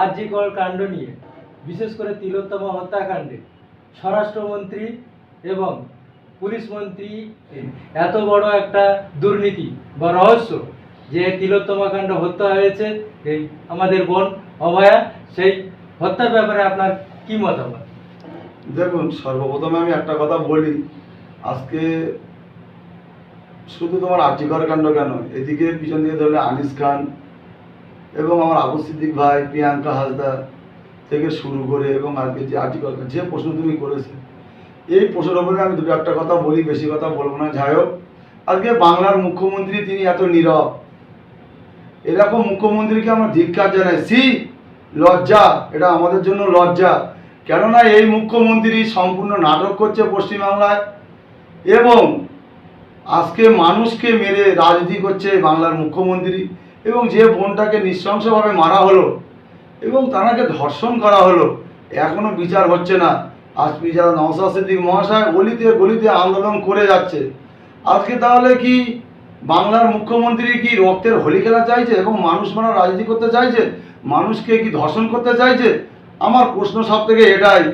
আরজিকর কাণ্ড নিয়ে, বিশেষ করে তিলোত্তমা হত্যাকাণ্ডে, স্বরাষ্ট্রমন্ত্রী এবং পুলিশ মন্ত্রী এত বড় একটা দুর্নীতি বা রহস্য যে তিলোত্তমা কাণ্ড হত্যা হয়েছে, এই আমাদের বোন অভয়া, সেই হত্যার ব্যাপারে আপনার কি মতামত? দেখুন, সর্বপ্রথমে আমি একটা কথা বলি। আজকে শুধু তোমার আর্যিকর কাণ্ড কেন, এদিকে পিছন দিকে ধরলে আনিস খান এবং আমার আবু সিদ্দিক ভাই, প্রিয়াঙ্কা হাসদা থেকে শুরু করে এবং আজকে যে আর্টিকল যে প্রশ্ন তুমি করেছে, এই প্রশ্নের উপরে আমি দুটো একটা কথা বলি, বেশি কথা বলব না। যাই হোক, আজকে বাংলার মুখ্যমন্ত্রী তিনি এত নীরব। এরকম মুখ্যমন্ত্রীকে আমরা ধিক্কার জানাই। সি লজ্জা, এটা আমাদের জন্য লজ্জা। কেননা এই মুখ্যমন্ত্রী সম্পূর্ণ নাটক করছে পশ্চিমবাংলায় এবং আজকে মানুষকে মেরে রাজনীতি করছে বাংলার মুখ্যমন্ত্রী। এবং যে বোনটাকে নৃশংসভাবে মারা হলো এবং তাকে ধর্ষণ করা হলো, এখনও বিচার হচ্ছে না। আজকে যারা নওসাদ সিদ্দিক মহাশয় গলিতে গলিতে আন্দোলন করে যাচ্ছে, আজকে তাহলে কি বাংলার মুখ্যমন্ত্রী কি রক্তের হোলি খেলা চাইছে এবং মানুষ মারা রাজনীতি করতে চাইছে? মানুষকে কি ধর্ষণ করতে চাইছে? আমার প্রশ্ন সব থেকে এটাই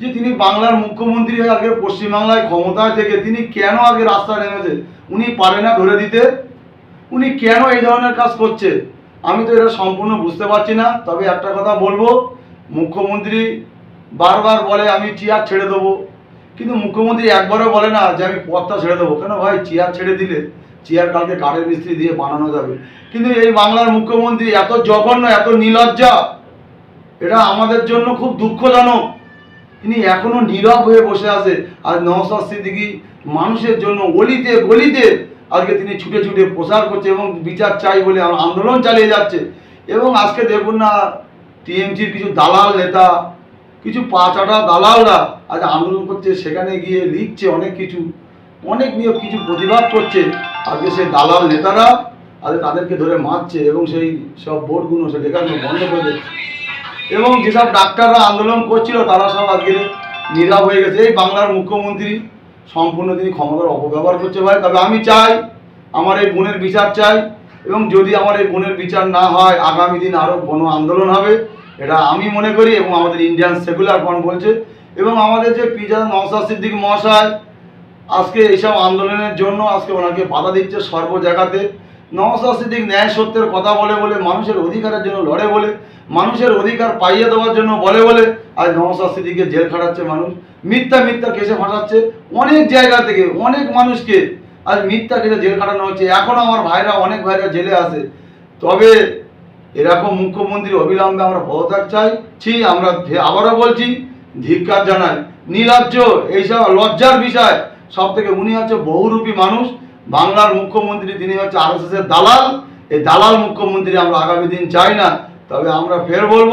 যে তিনি বাংলার মুখ্যমন্ত্রী আগে পশ্চিমবাংলায় ক্ষমতায় থেকে তিনি কেন আগে রাস্তায় নেমেছে? উনি পারে না ধরে দিতে? উনি কেন এই ধরনের কাজ করছে? আমি তো এটা সম্পূর্ণ বুঝতে পারছি না। তবে একটা কথা বলব, মুখ্যমন্ত্রী বারবার বলে আমি চেয়ার ছেড়ে দেবো। কিন্তু মুখ্যমন্ত্রী একবারও বলে না যে আমি পথটা ছেড়ে দেবো। কেন ভাই? চেয়ার ছেড়ে দিলে চেয়ার কালকে কাঠের মিস্ত্রি দিয়ে বানানো যাবে। কিন্তু এই বাংলার মুখ্যমন্ত্রী এত জঘন্য, এত নিলজ্জা এটা আমাদের জন্য খুব দুঃখজনক। তিনি এখনও নীরব হয়ে বসে আছে। আর নওসাদ সিদ্দিকি মানুষের জন্য অলিতে গলিতে আজকে তিনি ছুটে ছুটে প্রচার করছে এবং বিচার চাই বলে আন্দোলন চালিয়ে যাচ্ছে। এবং আজকে দেখুন না, টিএমসির কিছু দালাল নেতা, কিছু পাঁচাটা দালালরা আজ আন্দোলন করছে, সেখানে গিয়ে লিখছে অনেক কিছু, অনেক নিয়ে কিছু প্রতিবাদ করছে। আজকে সেই দালাল নেতারা আজ তাদেরকে ধরে মারছে এবং সেই সব বোর্ডগুলো সে লেখাগুলো বন্ধ করে এবং যেসব ডাক্তাররা আন্দোলন করছিল, তারা সব আজকে নীরব হয়ে গেছে। এই বাংলার মুখ্যমন্ত্রী সম্পূর্ণ তিনি ক্ষমতার অপব্যবহার করছে ভাই। তবে আমি চাই, আমার এই বোনের বিচার চাই এবং যদি আমার এই বোনের বিচার না হয়, আগামী দিন আরও গণ আন্দোলন হবে, এটা আমি মনে করি এবং আমাদের ইন্ডিয়ান সেকুলার ফ্রন্ট বলছে। এবং আমাদের যে পিজা নওসাদ সিদ্দিক মহাশয়, আজকে এইসব আন্দোলনের জন্য আজকে ওনাকে বাধা দিচ্ছে সর্ব জায়গাতে। নওসাদ সিদ্দিক ন্যায় সত্যের কথা বলে বলে, মানুষের অধিকারের জন্য লড়ে বলে, মানুষের অধিকার পাইয়ে দেওয়ার জন্য বলে বলে আজ নওসাদ সিদ্দিককে জেল খাটাচ্ছে মানুষ। মিথ্যা মিথ্যা কেসে ফাঁসাচ্ছে অনেক জায়গা থেকে, অনেক মানুষকে। আজ মিথ্যা কেসে জেল খাটানো হচ্ছে। এখন আমার ভাইরা, অনেক ভাইরা জেলে আছে। তবে এরকম মুখ্যমন্ত্রী অবিলম্বে আমরা পদত্যাগ চাই। ছি, আমরা আবারও বলছি, ধিক্কার জানাই। নীলাজ্য এইসব লজ্জার বিষয়। সব থেকে উনি হচ্ছে বহুরূপী মানুষ। বাংলার মুখ্যমন্ত্রী, তিনি হচ্ছে আর দালাল। এই দালাল মুখ্যমন্ত্রী আমরা আগামী দিন চাই না। তবে আমরা ফের বলব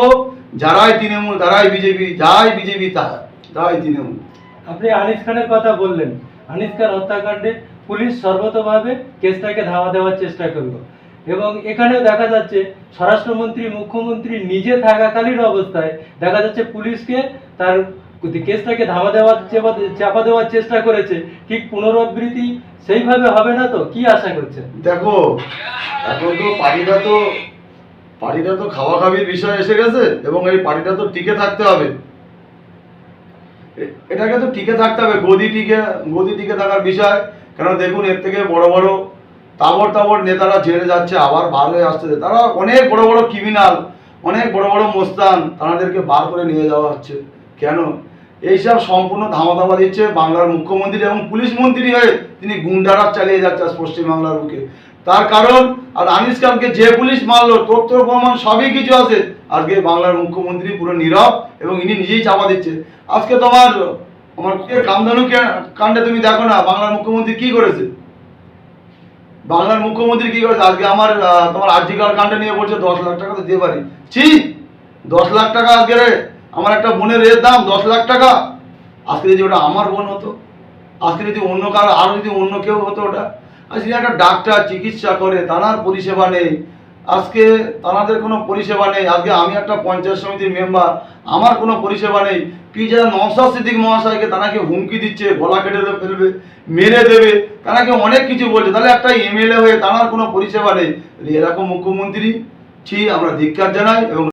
যারাই তৃণমূল তারাই বিজেপি যাই বিজেপি তা তাই তৃণমূল। আপনি আনিস খানের কথা বললেন। আনিস খান হত্যাকাণ্ডে পুলিশ সর্বতভাবে কেসটাকে ধাওয়া দেওয়ার চেষ্টা করল। এবং এখানেও দেখা যাচ্ছে স্বরাষ্ট্রমন্ত্রী মুখ্যমন্ত্রী নিজে থাকাকালীন অবস্থায় দেখা যাচ্ছে পুলিশকে তার কেসটাকে ধামা দেওয়ার চেপা- দেওয়ার চেষ্টা করেছে। ঠিক পুনরাবৃত্তি সেইভাবে হবে না তো? কি আশা করছেন? দেখো এখন তো পার্টিটা তো পার্টিটা তো খাওয়া খাবির বিষয় এসে গেছে এবং এই পার্টিটা তো টিকে থাকতে হবে। এটাকে তো টিকে থাকতে হবে, গদি টিকে গদি টিকে থাকার বিষয়। কেন দেখুন, এর থেকে বড় বড় তাবর তাবর নেতারা জেলে যাচ্ছে, আবার বার হয়ে আসতেছে তারা অনেক বড় বড় ক্রিমিনাল অনেক বড় বড় মোস্তান তাদেরকে বার করে নিয়ে যাওয়া হচ্ছে। কেন? এইসব সম্পূর্ণ ধামা ধামা দিচ্ছে বাংলার মুখ্যমন্ত্রী এবং পুলিশ মন্ত্রী হয়ে তিনি গুন্ডারাজ চালিয়ে যাচ্ছে পশ্চিমবাংলার বুকে। তার কারণ আর আনিস খানকে যে পুলিশ মারলো, তথ্য, প্রমাণ, সবই কিছু আছে। আজকে বাংলার মুখ্যমন্ত্রী পুরো নীরব এবং ইনি নিজেই চাপা দিচ্ছে। আজকে তোমার, আমার কামধানু কাণ্ডে তুমি দেখো না, বাংলার মুখ্যমন্ত্রী কি করেছে? বাংলার মুখ্যমন্ত্রী কি করেছে? আজকে আমার তোমার আর্জিকাল কাণ্ডে নিয়ে বলছে, দশ লাখ টাকা তো দিয়ে পারি। ছি, দশ লাখ টাকা আজকে রে, আমার একটা বোনের এর দাম, দশ লাখ টাকা। আজকে যদি ওটা আমার বোন হতো, আজকে যদি অন্য কারও আরও যদি অন্য কেউ হতো ওটা আজকে একটা ডাক্তার চিকিৎসা করে তার পরিষেবা নেই। আজকে তাদের কোনো পরিষেবা নেই। আজকে আমি একটা পঞ্চায়েত সমিতির মেম্বার, আমার কোনো পরিষেবা নেই। পিজা নওসাদ সিদ্দিক মহাশয়কে তাকে হুমকি দিচ্ছে, গলা কেটে ফেলবে, মেরে দেবে তাকে অনেক কিছু বলছে। তাহলে একটা এমএলএ হয়ে তার কোনো পরিষেবা নেই। এরকম মুখ্যমন্ত্রী, ছি, আমরা ধিক্কার জানাই এবং